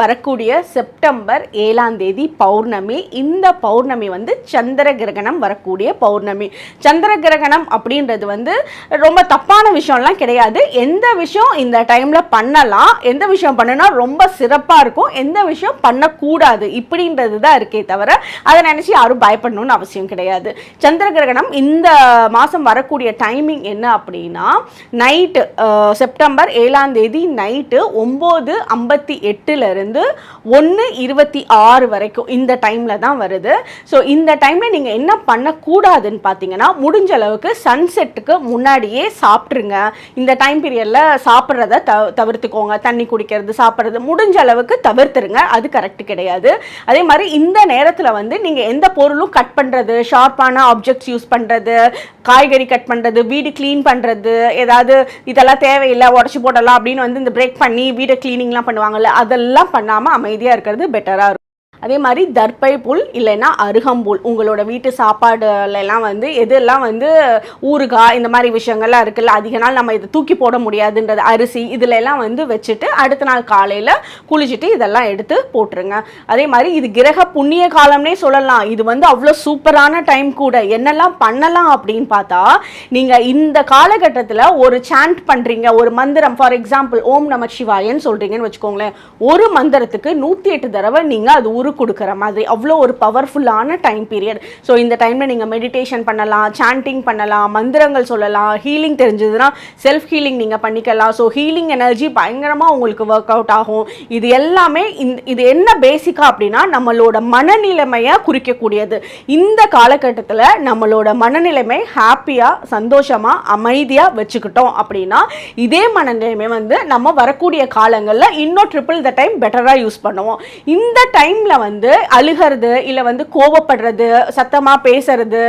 வரக்கூடிய செப்டம்பர் ஏழாம் தேதி பௌர்ணமி. இந்த பௌர்ணமி வந்து சந்திர கிரகணம் வரக்கூடிய பௌர்ணமி. சந்திர கிரகணம் அப்படின்றது வந்து ரொம்ப தப்பான விஷயம்லாம் கிடையாது. எந்த விஷயம் இந்த டைம்ல பண்ணலாம் எந்த விஷயம் பண்ணுனா ரொம்ப சிறப்பா இருக்கும் எந்த விஷயம் பண்ணக்கூடாது இப்படின்றது தான் இருக்கே தவிர அதை நினைச்சு யாரும் பயப்படணும்னு அவசியம் கிடையாது. சந்திர கிரகணம் இந்த மாதம் வரக்கூடிய டைமிங் என்ன அப்படின்னா நைட்டு செப்டம்பர் ஏழாம் தேதி நைட்டு ஒம்பது ஐம்பத்தி எட்டுலேருந்து ஒன்று இருபத்தி ஆறு வரைக்கும் இந்த டைமில் தான் வருது. ஸோ இந்த டைமில் நீங்கள் என்ன பண்ணக்கூடாதுன்னு பார்த்தீங்கன்னா முடிஞ்ச அளவுக்கு சன்செட்டுக்கு முன்னாடியே சாப்பிட்ருங்க இந்த டைம் பீரியடில் சாப்பிட்றத த தவிர்த்துக்கோங்க. தண்ணி குடிக்கிறது சாப்பிட்றது முடிஞ்ச அளவுக்கு தவிர்த்துருங்க. அது கரெக்ட் கிடையாது. அதே மாதிரி இந்த நேரத்தில் வந்து நீங்கள் எந்த பொருளும் கட் பண்ணுறது ஷார்ப்பான ஆப்ஜெக்ட்ஸ் யூஸ் பண்ணுறது காய்கறி கட் பண்ணுறது வீடு க்ளீன் பண்ணுறது ஏதாவது இதெல்லாம் தேவையில்லை உடச்சி போடலாம் அப்படின்னு வந்து இந்த பிரேக் பண்ணி வீடை க்ளீனிங்லாம் பண்ணுவாங்கல்ல அதெல்லாம் பண்ணாமல் அமைதியாக இருக்கிறது பெட்டராக இருக்கும். அதே மாதிரி தர்பை புல் இல்லைன்னா அருகம்புல் உங்களோட வீட்டு சாப்பாடுலாம் வந்து எதெல்லாம் வந்து ஊறுகாய் இந்த மாதிரி விஷயங்கள்லாம் இருக்குல்ல அதிக நாள் நம்ம இதை தூக்கி போட முடியாதுன்றது அரிசி இதில் எல்லாம் வந்து வச்சுட்டு அடுத்த நாள் காலையில் குளிச்சுட்டு இதெல்லாம் எடுத்து போட்டுருங்க. அதே மாதிரி இது கிரக புண்ணிய காலம்னே சொல்லலாம். இது வந்து அவ்வளோ சூப்பரான டைம் கூட. என்னெல்லாம் பண்ணலாம் அப்படின்னு பார்த்தா நீங்கள் இந்த காலகட்டத்தில் ஒரு சாண்ட் பண்ணுறீங்க ஒரு மந்திரம் ஃபார் எக்ஸாம்பிள் ஓம் நம சிவாயன்னு சொல்கிறீங்கன்னு வச்சுக்கோங்களேன். ஒரு மந்திரத்துக்கு நூற்றி எட்டு தடவை நீங்கள் அது உரு கொடுக்குற மாதிரி அவ்வளோ ஒரு பவர்ஃபுல்லான டைம் பீரியட் ஸோ இந்த டைமில் நீங்கள் மெடிடேஷன் பண்ணலாம் சாண்டிங் பண்ணலாம் மந்திரங்கள் சொல்லலாம் ஹீலிங் தெரிஞ்சதுன்னா செல்ஃப் ஹீலிங் நீங்கள் பண்ணிக்கலாம். ஸோ ஹீலிங் எனர்ஜி பயங்கரமாக உங்களுக்கு ஒர்க் அவுட் ஆகும். இது எல்லாமே இது என்ன பேசிக்காக அப்படின்னா நம்மளோட மனநிலைமையை குறிக்கக்கூடியது. இந்த காலகட்டத்தில் நம்மளோட மனநிலைமை ஹாப்பியாக சந்தோஷமாக அமைதியாக வச்சுக்கிட்டோம் அப்படின்னா இதே மனநிலைமை வந்து நம்ம வரக்கூடிய காலங்களில் இன்னும் ட்ரிபிள் த டைம் பெட்டராக யூஸ் பண்ணுவோம். இந்த டைமில் வந்து அழுகிறது இல்லை வந்து கோவப்படுறது சத்தமாக பேசுறது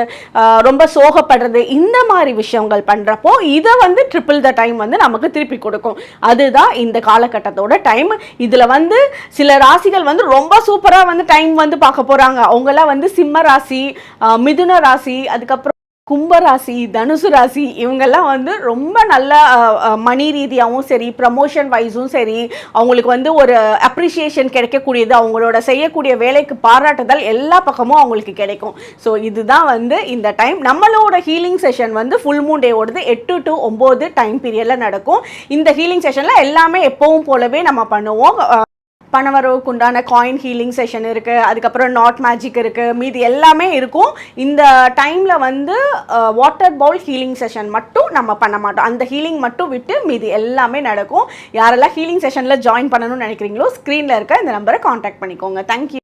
ரொம்ப சோகப்படுறது இந்த மாதிரி விஷயங்கள் பண்ணுறப்போ இதை வந்து ட்ரிபிள் த டைம் வந்து நமக்கு திருப்பி கொடுக்கும். அதுதான் இந்த காலகட்டத்தோட டைம் இதில் வந்து சில ராசிகள் வந்து ரொம்ப சூப்பராக வந்து டைம் வந்து பார்க்க போகிறாங்க அவங்களாம் வந்து சிம்ம ராசி மிதுன ராசி அதுக்கப்புறம் கும்பராசி தனுசு ராசி இவங்கெல்லாம் வந்து ரொம்ப நல்ல மணி ரீதியாகவும் சரி ப்ரமோஷன் வைஸும் சரி அவங்களுக்கு வந்து ஒரு அப்ரிஷியேஷன் கிடைக்கக்கூடியது அவங்களோட செய்யக்கூடிய வேலைக்கு பாராட்டுதல் எல்லா பக்கமும் அவங்களுக்கு கிடைக்கும். ஸோ இதுதான் வந்து இந்த டைம் நம்மளோட ஹீலிங் செஷன் வந்து ஃபுல் மூன் ஓடுது எட்டு டு ஒம்பது டைம் பீரியடில் நடக்கும். இந்த ஹீலிங் செஷனில் எல்லாமே எப்பவும் போலவே நம்ம பண்ணுவோம். பணவரவுக்கு உண்டான காயின் ஹீலிங் செஷன் இருக்குது அதுக்கப்புறம் நாட் மேஜிக் இருக்குது மீதி எல்லாமே இருக்கும். இந்த டைமில் வந்து வாட்டர் பவுல் ஹீலிங் செஷன் மட்டும் நம்ம பண்ண மாட்டோம். அந்த ஹீலிங் மட்டும் விட்டு மீதி எல்லாமே நடக்கும். யாரெல்லாம் ஹீலிங் செஷனில் ஜாயின் பண்ணணும்னு நினைக்கிறீங்களோ ஸ்க்ரீனில் இருக்க இந்த நம்பரை காண்டாக்ட் பண்ணிக்கோங்க. தேங்க்யூ